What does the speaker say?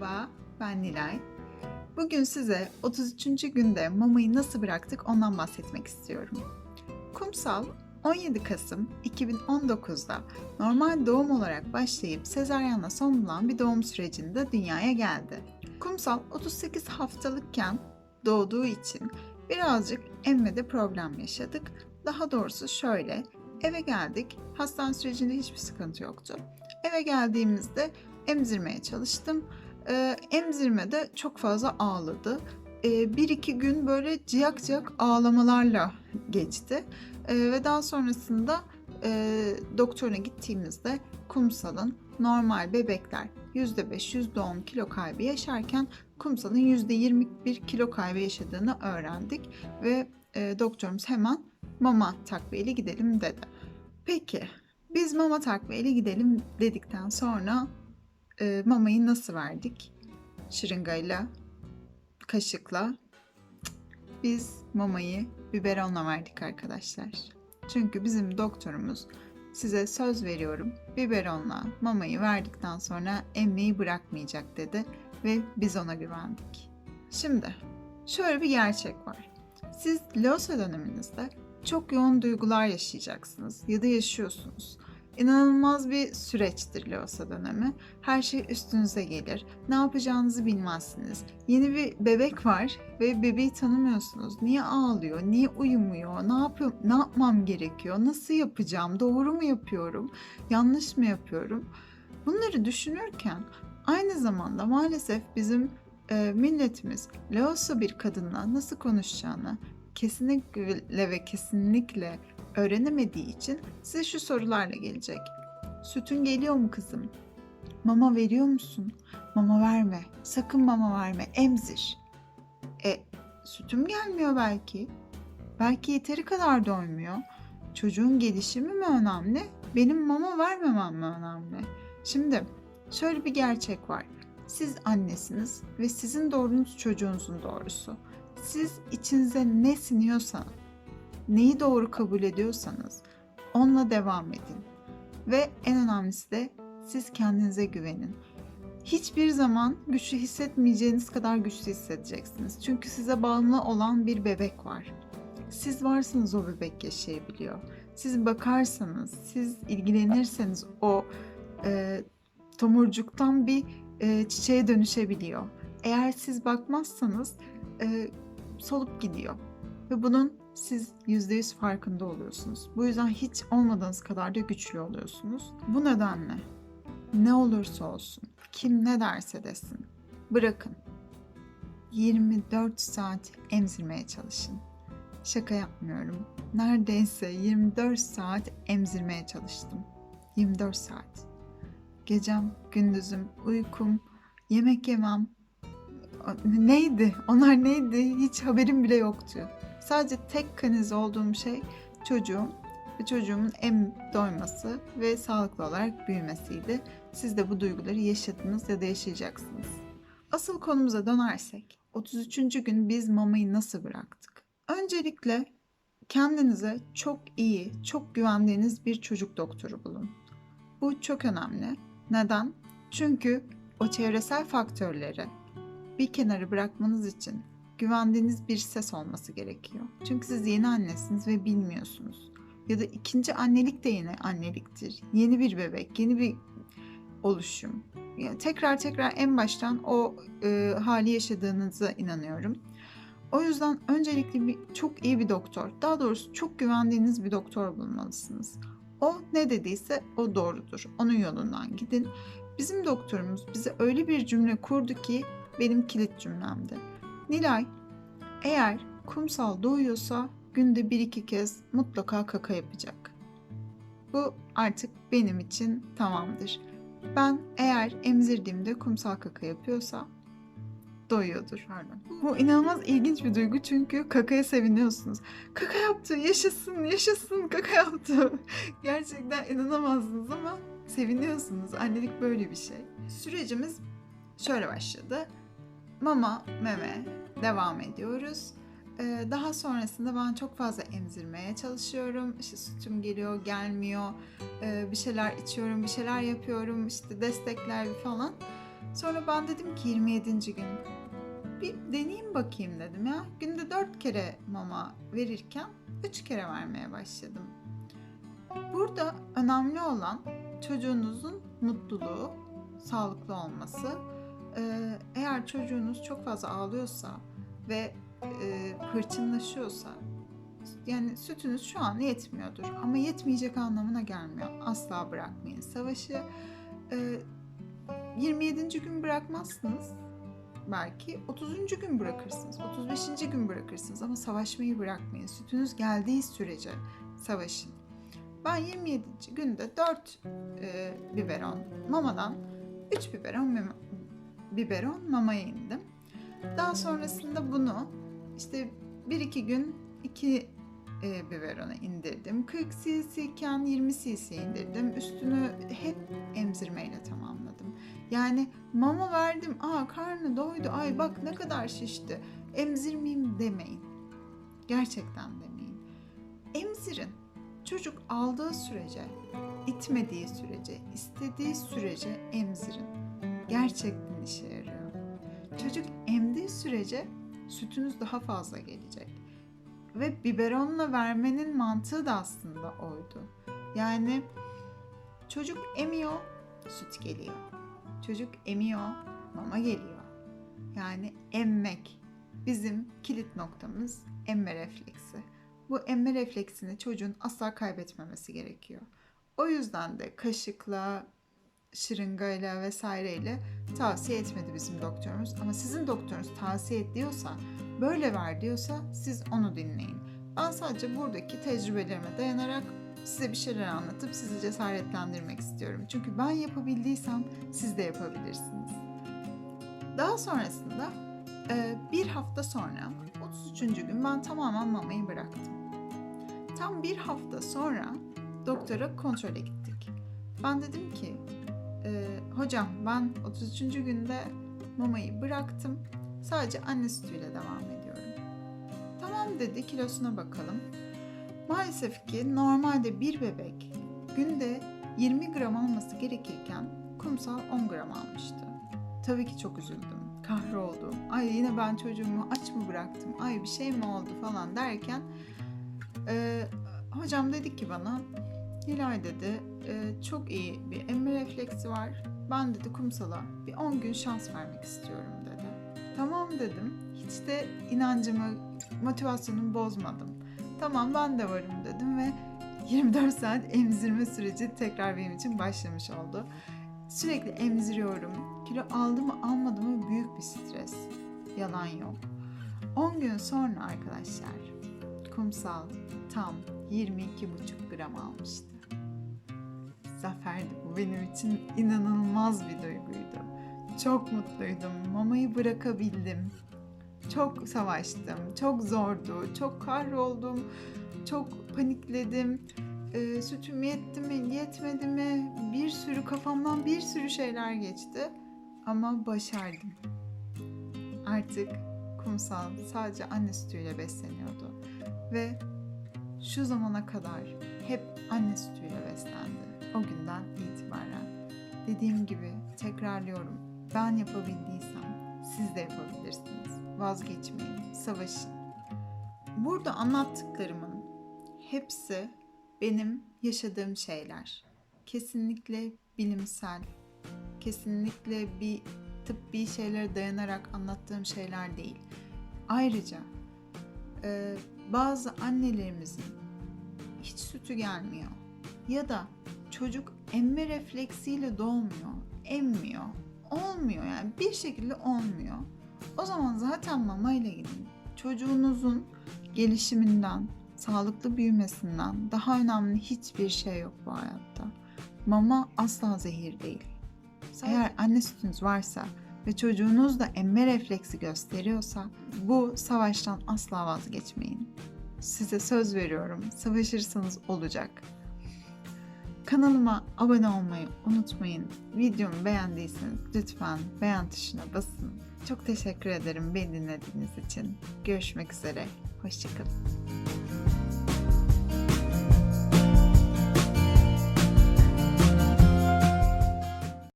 Merhaba, ben Nilay. Bugün size 33. günde mamayı nasıl bıraktık ondan bahsetmek istiyorum. Kumsal 17 Kasım 2019'da normal doğum olarak başlayıp sezaryenle son bulan bir doğum sürecinde dünyaya geldi. Kumsal 38 haftalıkken doğduğu için birazcık emmede problem yaşadık. Daha doğrusu şöyle, eve geldik, hastane sürecinde hiçbir sıkıntı yoktu. Eve geldiğimizde emzirmeye çalıştım. Ee, emzirmede çok fazla ağladı. Ee, bir iki gün böyle ciyak ciyak ağlamalarla geçti. Ee, ve daha sonrasında e, doktoruna gittiğimizde kumsalın normal bebekler %5 %10 kilo kaybı yaşarken kumsalın %21 kilo kaybı yaşadığını öğrendik ve e, doktorumuz hemen mama takviyeli gidelim dedi. Peki biz mama takviyeli gidelim dedikten sonra e, mamayı nasıl verdik? Şırıngayla, kaşıkla. Biz mamayı biberonla verdik arkadaşlar. Çünkü bizim doktorumuz size söz veriyorum biberonla mamayı verdikten sonra emmeyi bırakmayacak dedi ve biz ona güvendik. Şimdi şöyle bir gerçek var. Siz Losa döneminizde çok yoğun duygular yaşayacaksınız ya da yaşıyorsunuz. İnanılmaz bir süreçtir Losa dönemi. Her şey üstünüze gelir. Ne yapacağınızı bilmezsiniz. Yeni bir bebek var ve bebeği tanımıyorsunuz. Niye ağlıyor? Niye uyumuyor? Ne yapıyor? Ne yapmam gerekiyor? Nasıl yapacağım? Doğru mu yapıyorum? Yanlış mı yapıyorum? Bunları düşünürken aynı zamanda maalesef bizim e, milletimiz Laoslu bir kadınla nasıl konuşacağını kesinlikle ve kesinlikle öğrenemediği için size şu sorularla gelecek. Sütün geliyor mu kızım? Mama veriyor musun? Mama verme. Sakın mama verme. Emzir. E sütüm gelmiyor belki. Belki yeteri kadar doymuyor. Çocuğun gelişimi mi önemli? Benim mama vermemem mi önemli? Şimdi şöyle bir gerçek var. Siz annesiniz ve sizin doğrunuz çocuğunuzun doğrusu. Siz içinize ne siniyorsa, neyi doğru kabul ediyorsanız onunla devam edin. Ve en önemlisi de siz kendinize güvenin. Hiçbir zaman güçlü hissetmeyeceğiniz kadar güçlü hissedeceksiniz. Çünkü size bağımlı olan bir bebek var. Siz varsınız o bebek yaşayabiliyor. Siz bakarsanız, siz ilgilenirseniz o e, tomurcuktan bir e, çiçeğe dönüşebiliyor. Eğer siz bakmazsanız e, solup gidiyor. Ve bunun siz %100 farkında oluyorsunuz. Bu yüzden hiç olmadığınız kadar da güçlü oluyorsunuz. Bu nedenle ne olursa olsun, kim ne derse desin, bırakın. 24 saat emzirmeye çalışın. Şaka yapmıyorum. Neredeyse 24 saat emzirmeye çalıştım. 24 saat. Gecem, gündüzüm, uykum, yemek yemem. Neydi? Onlar neydi? Hiç haberim bile yoktu. Sadece tek kanalize olduğum şey çocuğum ve çocuğumun em doyması ve sağlıklı olarak büyümesiydi. Siz de bu duyguları yaşadınız ya da yaşayacaksınız. Asıl konumuza dönersek, 33. gün biz mamayı nasıl bıraktık? Öncelikle kendinize çok iyi, çok güvendiğiniz bir çocuk doktoru bulun. Bu çok önemli. Neden? Çünkü o çevresel faktörleri bir kenara bırakmanız için güvendiğiniz bir ses olması gerekiyor. Çünkü siz yeni annesiniz ve bilmiyorsunuz. Ya da ikinci annelik de yeni anneliktir. Yeni bir bebek, yeni bir oluşum. Yani tekrar tekrar en baştan o e, hali yaşadığınıza inanıyorum. O yüzden öncelikle bir, çok iyi bir doktor, daha doğrusu çok güvendiğiniz bir doktor bulmalısınız. O ne dediyse o doğrudur. Onun yolundan gidin. Bizim doktorumuz bize öyle bir cümle kurdu ki benim kilit cümlemdi. Nilay, eğer kumsal doğuyorsa günde bir iki kez mutlaka kaka yapacak. Bu artık benim için tamamdır. Ben eğer emzirdiğimde kumsal kaka yapıyorsa doyuyordur. Pardon. Bu inanılmaz ilginç bir duygu çünkü kakaya seviniyorsunuz. Kaka yaptı, yaşasın, yaşasın, kaka yaptı. Gerçekten inanamazsınız ama seviniyorsunuz. Annelik böyle bir şey. Sürecimiz şöyle başladı. Mama, meme devam ediyoruz. Ee, daha sonrasında ben çok fazla emzirmeye çalışıyorum. İşte sütüm geliyor, gelmiyor. Ee, bir şeyler içiyorum, bir şeyler yapıyorum. İşte destekler falan. Sonra ben dedim ki 27. gün bir deneyeyim bakayım dedim ya. Günde 4 kere mama verirken 3 kere vermeye başladım. Burada önemli olan çocuğunuzun mutluluğu, sağlıklı olması. Ee, eğer çocuğunuz çok fazla ağlıyorsa ve e, hırçınlaşıyorsa yani sütünüz şu an yetmiyordur ama yetmeyecek anlamına gelmiyor. Asla bırakmayın savaşı. Ee, 27. gün bırakmazsınız. Belki 30. gün bırakırsınız, 35. gün bırakırsınız ama savaşmayı bırakmayın. Sütünüz geldiği sürece savaşın. Ben 27. günde 4 e, biberon mamadan 3 biberon biberon mamaya indim. Daha sonrasında bunu işte 1-2 gün 2 e, biberona indirdim. 40 cc iken 20 cc indirdim. Üstünü hep emzirmeyle tamamladım. Yani mama verdim. Aa karnı doydu. Ay bak ne kadar şişti. Emzirmeyeyim demeyin. Gerçekten demeyin. Emzirin. Çocuk aldığı sürece, itmediği sürece, istediği sürece emzirin. Gerçekten işe yarıyor. Çocuk emdiği sürece sütünüz daha fazla gelecek. Ve biberonla vermenin mantığı da aslında oydu. Yani çocuk emiyor, süt geliyor. Çocuk emiyor, mama geliyor. Yani emmek bizim kilit noktamız emme refleksi. Bu emme refleksini çocuğun asla kaybetmemesi gerekiyor. O yüzden de kaşıkla, şırıngayla vesaireyle tavsiye etmedi bizim doktorumuz. Ama sizin doktorunuz tavsiye et diyorsa, böyle ver diyorsa siz onu dinleyin. Ben sadece buradaki tecrübelerime dayanarak size bir şeyler anlatıp sizi cesaretlendirmek istiyorum. Çünkü ben yapabildiysem siz de yapabilirsiniz. Daha sonrasında e, bir hafta sonra 33. gün ben tamamen mamayı bıraktım. Tam bir hafta sonra doktora kontrole gittik. Ben dedim ki e, hocam ben 33. günde mamayı bıraktım. Sadece anne sütüyle devam ediyorum. Tamam dedi kilosuna bakalım. Maalesef ki normalde bir bebek günde 20 gram alması gerekirken kumsal 10 gram almıştı. Tabii ki çok üzüldüm, kahroldum. Ay yine ben çocuğumu aç mı bıraktım, ay bir şey mi oldu falan derken e, hocam dedi ki bana Nilay dedi e, çok iyi bir emme refleksi var. Ben dedi kumsala bir 10 gün şans vermek istiyorum dedi. Tamam dedim. Hiç de inancımı, motivasyonumu bozmadım. Tamam ben de varım dedim ve 24 saat emzirme süreci tekrar benim için başlamış oldu. Sürekli emziriyorum. Kilo aldım mı almadım mı büyük bir stres. Yalan yok. 10 gün sonra arkadaşlar kumsal tam 22,5 gram almıştı. Zaferdi bu benim için inanılmaz bir duyguydu. Çok mutluydum. Mamayı bırakabildim. Çok savaştım. Çok zordu. Çok kahroldum. Çok panikledim. Ee, sütüm yetti mi, yetmedi mi? Bir sürü kafamdan bir sürü şeyler geçti. Ama başardım. Artık kumsal sadece anne sütüyle besleniyordu. Ve şu zamana kadar hep anne sütüyle beslendi. O günden itibaren. Dediğim gibi tekrarlıyorum. Ben yapabildiysem siz de yapabilirsiniz. Vazgeçmeyin, savaşın. Burada anlattıklarımın hepsi benim yaşadığım şeyler. Kesinlikle bilimsel, kesinlikle bir tıbbi şeylere dayanarak anlattığım şeyler değil. Ayrıca e, bazı annelerimizin hiç sütü gelmiyor ya da çocuk emme refleksiyle doğmuyor, emmiyor, olmuyor yani bir şekilde olmuyor. O zaman zaten mama ile gidin. Çocuğunuzun gelişiminden, sağlıklı büyümesinden daha önemli hiçbir şey yok bu hayatta. Mama asla zehir değil. Eğer anne sütünüz varsa ve çocuğunuz da emme refleksi gösteriyorsa bu savaştan asla vazgeçmeyin. Size söz veriyorum. Savaşırsanız olacak. Kanalıma abone olmayı unutmayın. Videomu beğendiyseniz lütfen beğen tuşuna basın. Çok teşekkür ederim beni dinlediğiniz için. Görüşmek üzere. Hoşçakalın.